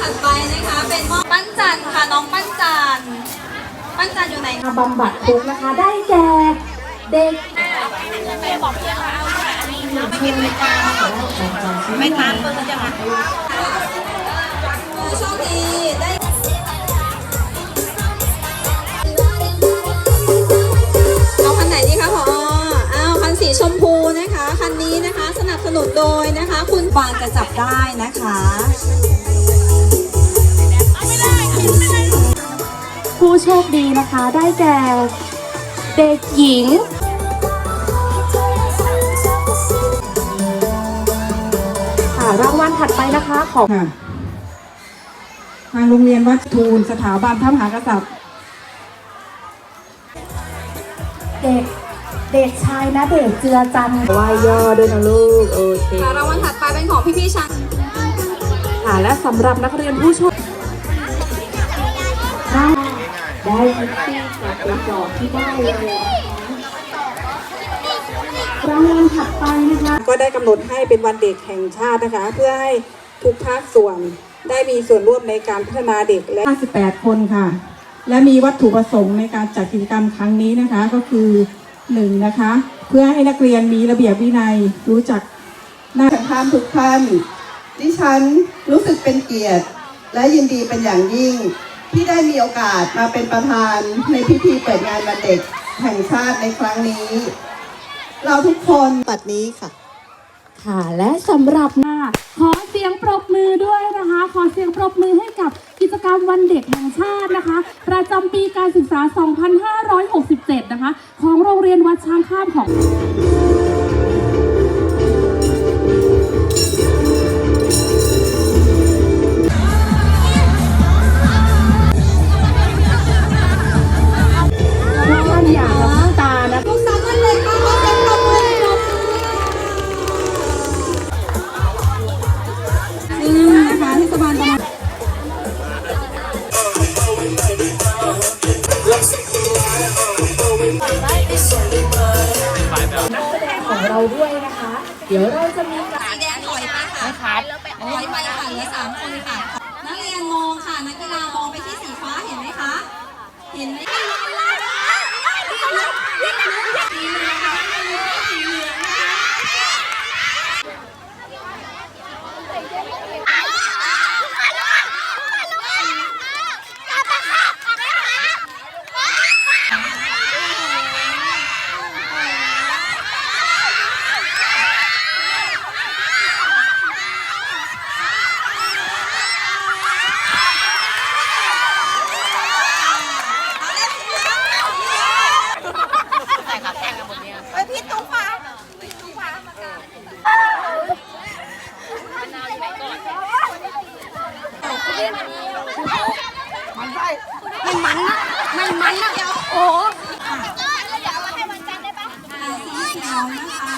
ถัดไปนะคะ เป็นหม้อปั้นจันทร์ค่ะน้องปั้นจันทร์ปั้นจันทร์อยู่ไหนบำบัดทุกข์นะคะ ได้แก่เด็กไม่ทันเพิ่งจะมาโชคดีได้เอาคันไหนดีคะพออ้าวคันสีชมพูนะคะ คันนี้นะคะ สนับสนุนโดยนะคะ คุณปานจะจับได้นะคะ ผู้โชคดีนะคะได้แก่เด็กหญิง ค่ะรางวัลถัดไปนะคะของค่ะทางโรงเรียนวัดทูลสถาบันพระมหากษัตริย์ เด็กเด็กชายนะเด็กเจือจันทร์วายย่อด้วยนะลูก โอเค ค่ะรางวัลถัดไปเป็นของพี่ๆชั้นค่ะและสำหรับนักเรียนผู้โชค ได้ได้ยิปปี้กับไปจอบที่ได้เลยนะคะรางวัลถัดไปนะคะก็ได้กำหนดให้เป็นวันเด็กแห่งชาตินะคะ เพื่อให้ทุกภาคส่วนได้มีส่วนร่วมในการพัฒนาเด็กและ 58 คนค่ะ และมีวัตถุประสงค์ในการจัดกิจกรรมครั้งนี้นะคะก็คือหนึ่งนะคะ เพื่อให้นักเรียนมีระเบียบวินัยรู้จักท่านท่านทุกท่าน ดิฉันรู้สึกเป็นเกียรติ และยินดีเป็นอย่างยิ่ง ที่ได้มีโอกาสมาเป็นประธานในพิธีเปิดงานวันเด็กแห่งชาติในครั้งนี้ เราทุกคนปัดนี้ค่ะ ค่ะและสำหรับหน้าขอเสียงปรบมือด้วยนะคะ ขอเสียงปรบมือให้กับกิจกรรมวันเด็กแห่งชาตินะคะ ประจำปีการศึกษา 2567 นะคะ ของโรงเรียนวัดช้างข้ามของ ของเราด้วยนะคะ เดี๋ยวเราจะมีการสีแดงถอยไปค่ะไม่คัดถอยไปค่ะเหลือสามคนค่ะ นักเรียนมองค่ะ นักกีฬามองไปที่สีฟ้าเห็นไหมคะ เห็นไหมสีเหลืองนะคะสีเหลืองนะคะ อ่าสีเขียวนะคะ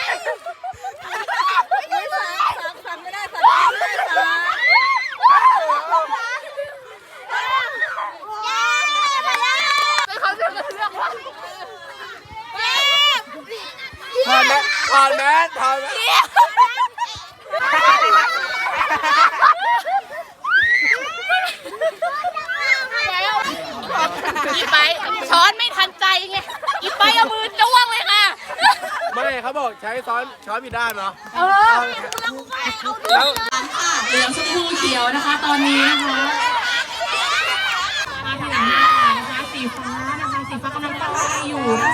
อดแมสถอดแมสอีไปช้อนไม่ทันใจไงอีไปเอามือจ้วงเลยค่ะ ไม่เขาบอกใช้ซ้อนช้อนผิดด้านเนาะเออแล้วก็เอาดูแล้วเหลืองชมพูเขียวนะคะ ตอนนี้นะคะมาทีหลังนะคะสีฟ้านะคะสีฟ้ากำลังตั้งใจอยู่นะคะ